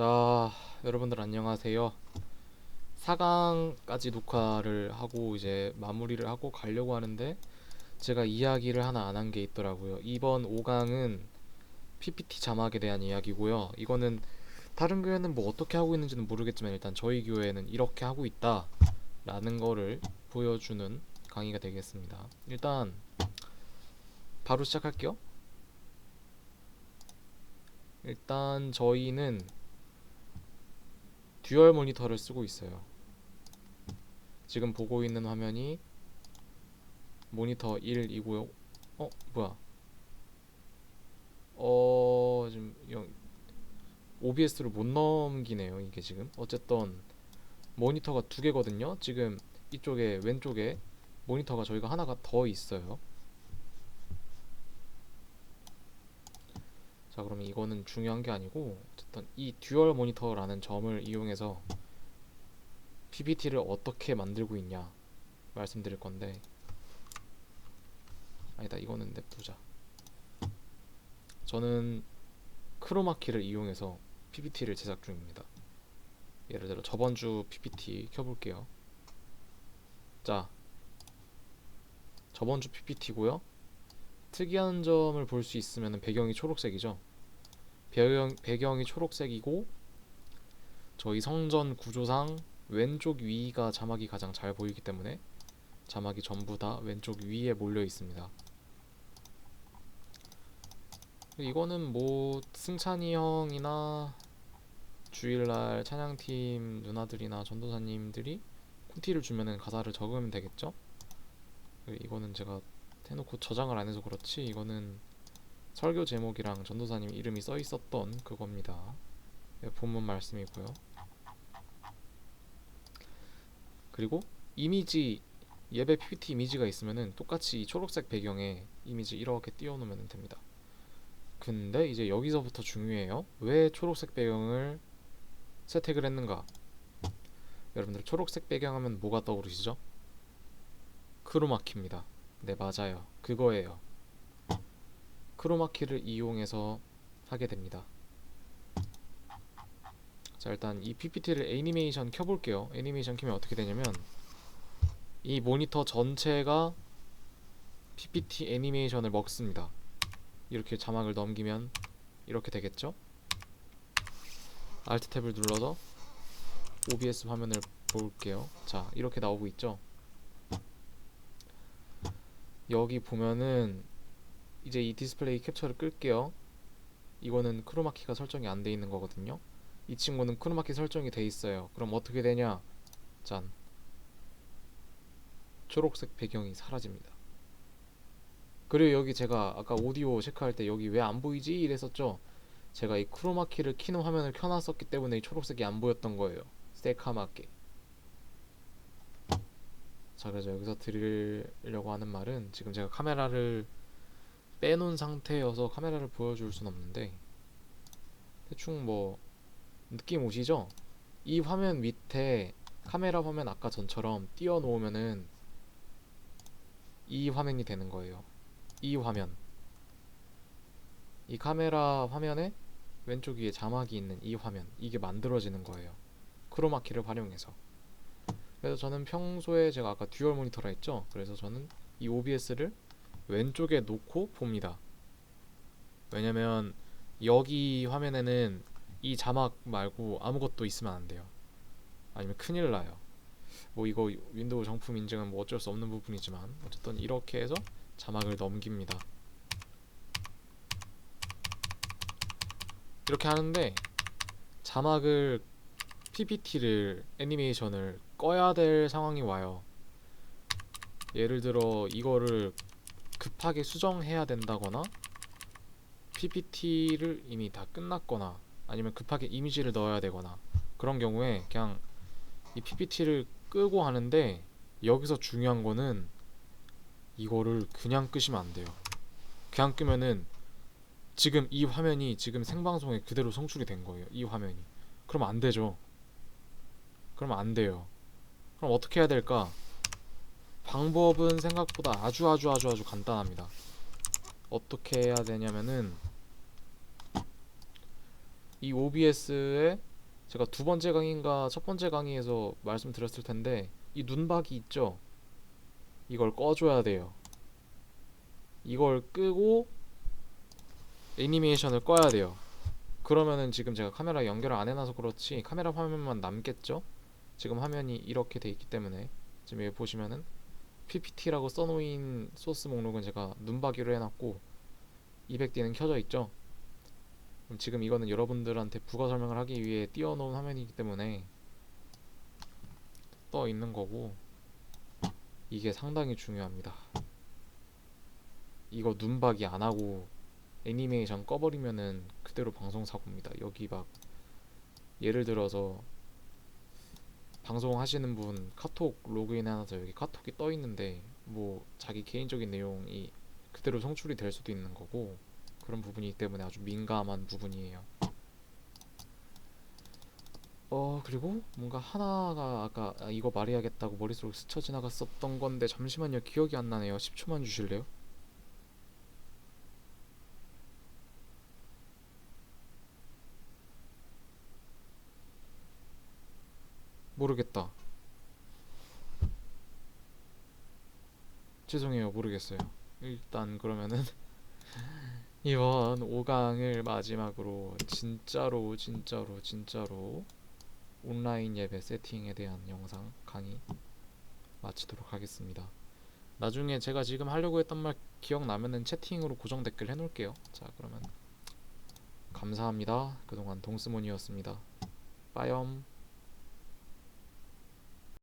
자, 여러분들 안녕하세요. 4강까지 녹화를 하고 이제 마무리를 하고 가려고 하는데 제가 이야기를 하나 안 한 게 있더라고요. 이번 5강은 PPT 자막에 대한 이야기고요. 이거는 다른 교회는 뭐 어떻게 하고 있는지는 모르겠지만 일단 저희 교회는 이렇게 하고 있다 라는 거를 보여주는 강의가 되겠습니다. 일단 바로 시작할게요. 일단 저희는 듀얼 모니터를 쓰고 있어요. 지금 보고 있는 화면이 모니터 1이고요. 어, 뭐야? 어, 지금 영, OBS를 못 넘기네요. 이게 지금. 어쨌든 모니터가 두 개거든요. 지금 이쪽에 왼쪽에 모니터가 저희가 하나가 더 있어요. 자, 그러면 이거는 중요한 게 아니고 어쨌든 이 듀얼 모니터라는 점을 이용해서 PPT를 어떻게 만들고 있냐 말씀드릴 건데. 아니다 이거는 냅두자. 저는 크로마키를 이용해서 PPT를 제작 중입니다. 예를 들어 저번 주 PPT 켜볼게요. 자 저번 주 PPT고요 특이한 점을 볼 수 있으면 배경이 초록색이죠. 배경, 배경이 초록색이고 저희 성전 구조상 왼쪽 위가 자막이 가장 잘 보이기 때문에 자막이 전부 다 왼쪽 위에 몰려 있습니다. 이거는 뭐 승찬이 형이나 주일날 찬양팀 누나들이나 전도사님들이 콘티를 주면은 가사를 적으면 되겠죠? 이거는 제가 해놓고 저장을 안 해서 그렇지 이거는 설교 제목이랑 전도사님 이름이 써 있었던 그겁니다. 네, 본문 말씀이고요. 그리고 이미지 예배 PPT 이미지가 있으면은 똑같이 이 초록색 배경에 이미지 이렇게 띄워놓으면 됩니다. 근데 이제 여기서부터 중요해요. 왜 초록색 배경을 채택을 했는가? 여러분들 초록색 배경 하면 뭐가 떠오르시죠? 크로마키입니다. 네, 맞아요. 그거예요. 크로마키를 이용해서 하게 됩니다. 자, 일단 이 PPT를 애니메이션 켜볼게요. 애니메이션 켜면 어떻게 되냐면 이 모니터 전체가 PPT 애니메이션을 먹습니다. 이렇게 자막을 넘기면 이렇게 되겠죠? Alt 탭을 눌러서 OBS 화면을 볼게요. 자, 이렇게 나오고 있죠? 여기 보면은 이제 이 디스플레이 캡처를 끌게요. 이거는 크로마키가 설정이 안 돼 있는 거거든요. 이 친구는 크로마키 설정이 돼 있어요. 그럼 어떻게 되냐? 짠. 초록색 배경이 사라집니다. 그리고 여기 제가 아까 오디오 체크할 때 여기 왜 안 보이지? 이랬었죠. 제가 이 크로마키를 키는 화면을 켜놨었기 때문에 이 초록색이 안 보였던 거예요. 새카맣게. 자 그래서 여기서 드리려고 하는 말은 지금 제가 카메라를 빼놓은 상태여서 카메라를 보여줄 순 없는데 대충 뭐 느낌 오시죠? 이 화면 밑에 카메라 화면 아까 전처럼 띄워 놓으면은 이 화면이 되는 거예요. 이 화면. 이 카메라 화면에 왼쪽 위에 자막이 있는 이 화면. 이게 만들어지는 거예요. 크로마키를 활용해서. 그래서 저는 평소에 제가 아까 듀얼 모니터라 했죠. 그래서 저는 이 OBS를 왼쪽에 놓고 봅니다. 왜냐면 여기 화면에는 이 자막 말고 아무것도 있으면 안 돼요. 아니면 큰일 나요. 뭐 이거 윈도우 정품 인증은 뭐 어쩔 수 없는 부분이지만 어쨌든 이렇게 해서 자막을 넘깁니다. 이렇게 하는데 자막을 PPT를 애니메이션을 꺼야 될 상황이 와요. 예를 들어 이거를 급하게 수정해야 된다거나 PPT를 이미 다 끝났거나 아니면 급하게 이미지를 넣어야 되거나 그런 경우에 그냥 이 PPT를 끄고 하는데 여기서 중요한 거는 이거를 그냥 끄시면 안 돼요. 그냥 끄면은 지금 이 화면이 지금 생방송에 그대로 송출이 된 거예요. 이 화면이. 그럼 안 되죠. 그러면 안 돼요. 그럼 어떻게 해야 될까? 방법은 생각보다 아주 아주 아주 아주 간단합니다. 어떻게 해야 되냐면은 이 OBS에 제가 두 번째 강의인가 첫 번째 강의에서 말씀드렸을 텐데 이 눈박이 있죠? 이걸 꺼줘야 돼요. 이걸 끄고 애니메이션을 꺼야 돼요. 그러면은 지금 제가 카메라 연결을 안 해놔서 그렇지 카메라 화면만 남겠죠? 지금 화면이 이렇게 돼 있기 때문에 지금 여기 보시면은 PPT라고 써놓인 소스 목록은 제가 눈박이로 해놨고 200D는 켜져 있죠? 그럼 지금 이거는 여러분들한테 부가 설명을 하기 위해 띄워놓은 화면이기 때문에 떠 있는 거고 이게 상당히 중요합니다. 이거 눈박이 안 하고 애니메이션 꺼버리면은 그대로 방송 사고입니다. 여기 막 예를 들어서 방송하시는 분 카톡 로그인 해놔서 여기 카톡이 떠 있는데 뭐 자기 개인적인 내용이 그대로 송출이 될 수도 있는 거고 그런 부분이기 때문에 아주 민감한 부분이에요. 어 그리고 뭔가 하나가 아까 아, 이거 말해야겠다고 머릿속으로 스쳐 지나갔었던 건데 잠시만요 기억이 안 나네요 10초만 주실래요? 모르겠다 죄송해요 모르겠어요 일단 그러면은 이번 5강을 마지막으로 진짜로 진짜로 진짜로 온라인 예배 세팅에 대한 영상 강의 마치도록 하겠습니다. 나중에 제가 지금 하려고 했던 말 기억나면은 채팅으로 고정 댓글 해놓을게요. 자 그러면 감사합니다. 그동안 동스몬이었습니다. 빠염